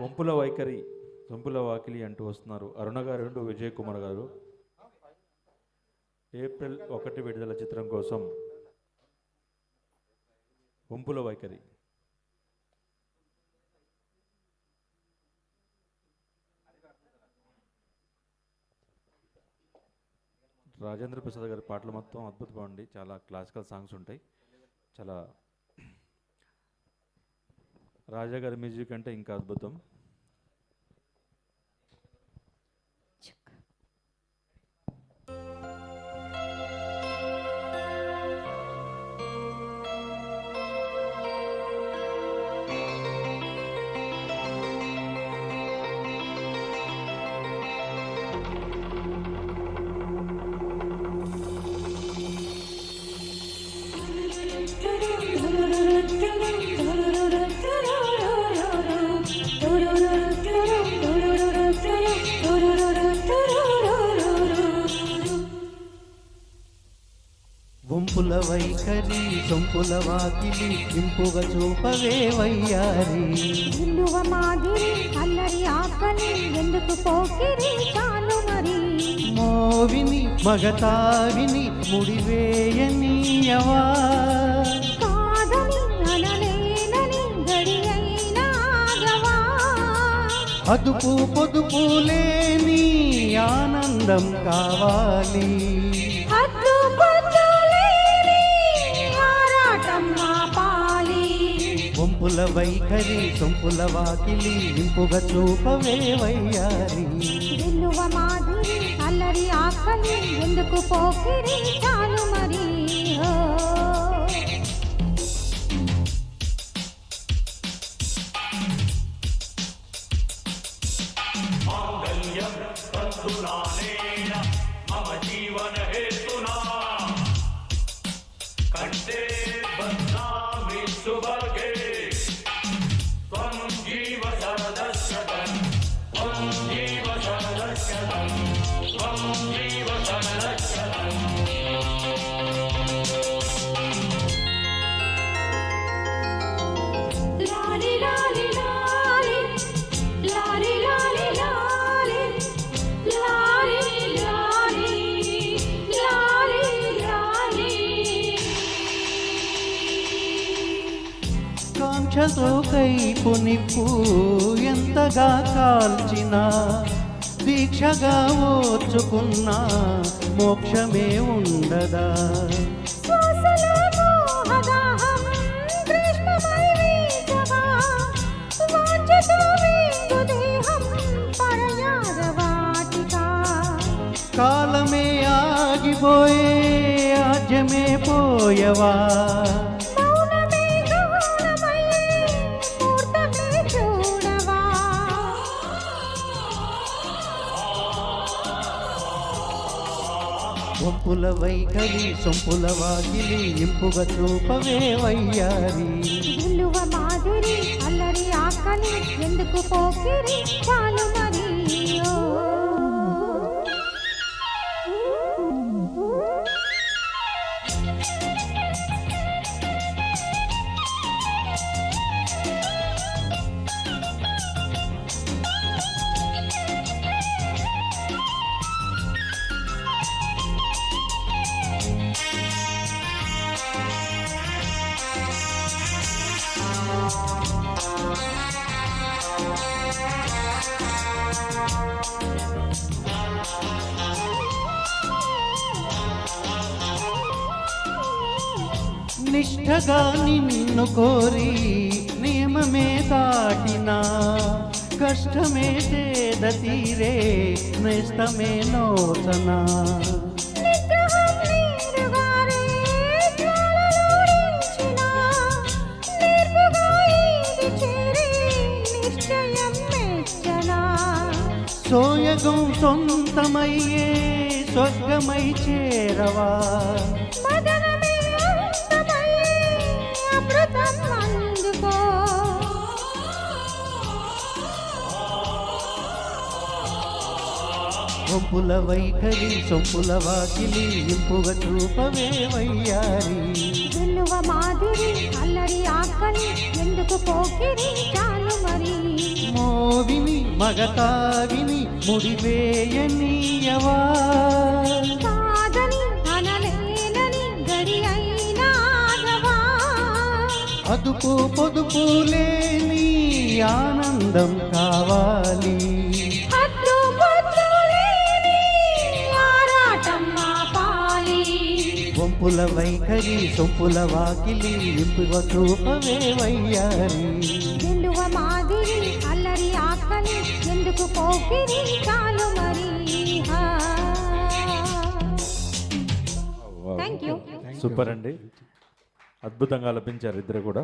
వంపుల వైఖరి వంపుల వాకిలి అంటూ వస్తున్నారు. అరుణ గారు అంటూ విజయ్ కుమార్ గారు. ఏప్రిల్ ఒకటి విడుదల చిత్రం కోసం వంపుల వైఖరి. రాజేంద్ర ప్రసాద్ గారి పాటలు మొత్తం అద్భుతంగా ఉండి చాలా క్లాసికల్ సాంగ్స్ ఉంటాయి. చాలా రాజా గారి మ్యూజిక్ అంటే ఇంకా అద్భుతం. గుంపుల వైఖరి సొంపుల వాకిలి ఇంపుగా చూపవే వయ్యారి. ఇల్లువ మాదిరి అల్లరి ఆకలి ఎందుకు పోకిరి చాలు మరి? మోవిని మగతావిని అయినా ఆగవా అదుపు పొదుపు లేని ఆనందం కావాలి. సొంపుల వైఖరి సొంపుల వాకిలి ఇంపుగ చూపవే వయ్యారి. విలువ మాధురి అల్లరి ఆకలి ఎందుకు పోకిరి చాలు మరి మమ వాంఛతో కైపు నిప్పు ఎంతగా కాల్చిన దీక్షగా ఓర్చుకున్నా మోక్షమే ఉండదా? కాలమే ఆగిపోయే ఆజమే పోయవా? ఒప్పుల వైఖరి సొంపుల వాకిలి ఇంపుగా చూపవే వయ్యారి. మాదిరి అల్లరి ఆకలి ఎందుకు పోకిరి? చాలు నిష్ఠగా నిన్ను కోరి నియమమే దాటినా కష్టమే చేద తీరే నేస్తమే నోచనా సోయగం సొంతమయ్యే స్వర్గమై చేరవా? మదనమే ఒప్పుల వైఖరి సొంపుల వాకిలి ఇంపుగ చూపవే వయ్యారి. వెల్లువ మాధురి అల్లరి ఆకలి ఎందుకు పోకిరి చాలు చాలు మరి. మగతావిని ముడివేయనీయవా? కాదని అనలేనని గడి అయినాగవా అదుపు పొదుపు లేని ఆనందం కావాలి. వంపుల వైఖరి సొంపుల వాకిలి ఇంపువ చూపవే వయ్యారి చాలు మరి థ్యాంక్ యూ సూపర్ అండి. అద్భుతంగా ఆలపించారు ఇద్దరు కూడా.